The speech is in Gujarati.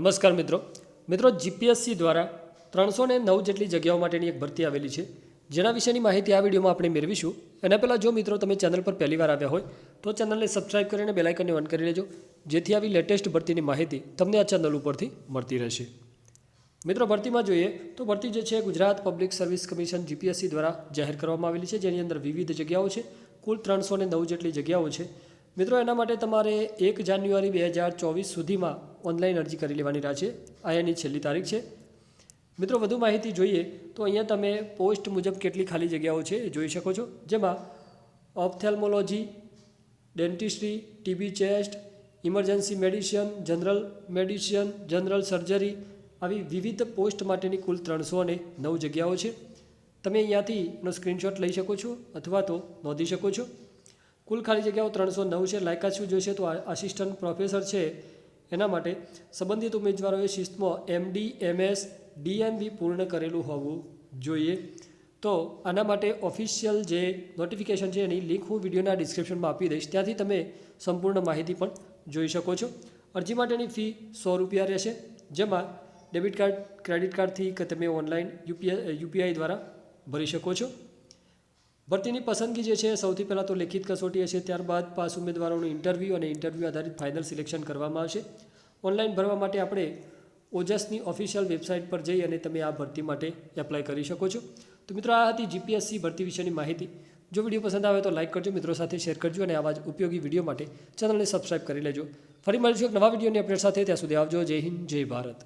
નમસ્કાર મિત્રો. મિત્રો જીપીએસસી દ્વારા ત્રણસો ને નવ જેટલી જગ્યાઓ માટેની એક ભરતી આવેલી છે. જેના વિશેની માહિતી આ વિડીયોમાં આપણે મેળવીશું. એના પહેલાં જો મિત્રો તમે ચેનલ પર પહેલીવાર આવ્યા હોય, તો ચેનલને સબસ્ક્રાઇબ કરીને બેલાઇકનને ઓન કરી લેજો. જેથી આવી લેટેસ્ટ ભરતીની માહિતી તમને આ ચેનલ ઉપરથી મળતી રહેશે. મિત્રો, ભરતીમાં જોઈએ તો ભરતી જે છે, Gujarat public service commission GPSC દ્વારા જાહેર કરવામાં આવેલી છે. જેની અંદર વિવિધ જગ્યાઓ છે. કુલ ત્રણસો ને નવ જેટલી જગ્યાઓ છે. મિત્રો, એના માટે તમારે એક જાન્યુઆરી બે હજાર ચોવીસ સુધીમાં ઓનલાઈન અરજી કરી લેવાની રહે છે. આ એની છેલ્લી તારીખ છે. મિત્રો, વધુ માહિતી જોઈએ તો અહીંયા તમે પોસ્ટ મુજબ કેટલી ખાલી જગ્યાઓ છે એ જોઈ શકો છો. જેમાં ophthalmology, dentistry, TB chest, emergency medicine, general medicine, general surgery આવી વિવિધ પોસ્ટ માટેની કુલ ત્રણસો અને નવ જગ્યાઓ છે. તમે અહીંયાથી એનો સ્ક્રીનશોટ લઈ શકો છો અથવા તો નોંધી શકો છો. કુલ ખાલી જગ્યાઓ ત્રણસો નવ છે. લાયકાત શું જોઈશે તો આસિસ્ટન્ટ પ્રોફેસર છે. એના માટે સંબંધિત ઉમેદવારોએ શિસ્તમાં એમડી એમએસ ડીએમબી પૂર્ણ કરેલું હોવું જોઈએ. તો આના માટે ઓફિશિયલ જે નોટિફિકેશન છે એની લિંક હું વિડીયોના ડિસ્ક્રિપ્શનમાં આપી દઈશ. ત્યાંથી તમે સંપૂર્ણ માહિતી પણ જોઈ શકો છો. અરજી માટેની ફી સો રૂપિયા રહેશે. જેમાં ડેબિટ કાર્ડ ક્રેડિટ કાર્ડથી કે તમે ઓનલાઈન યુપીઆઈ યુપીઆઈ દ્વારા ભરી શકો છો. ભરતીની પસંદગી જે છે, સૌથી પહેલાં તો લેખિત કસોટી હશે, ત્યારબાદ પાસ ઉમેદવારોનું ઇન્ટરવ્યૂ અને ઇન્ટરવ્યૂ આધારિત ફાઇનલ સિલેક્શન કરવામાં આવશે. ઓનલાઈન ભરવા માટે આપણે ઓજસની ઓફિશિયલ વેબસાઇટ પર જઈ અને તમે આ ભરતી માટે એપ્લાય કરી શકો છો. તો મિત્રો, આ હતી જીપીએસસી ભરતી વિશેની માહિતી. જો વીડિયો પસંદ આવે તો લાઇક કરજો, મિત્રો સાથે શેર કરજો અને આવા જ ઉપયોગી વીડિયો માટે ચેનલને સબસ્ક્રાઇબ કરી લેજો. ફરી મળીશું એક નવા વિડીયોની અપડેટ સાથે. ત્યાં સુધી આવજો. જય હિન્દ, જય ભારત.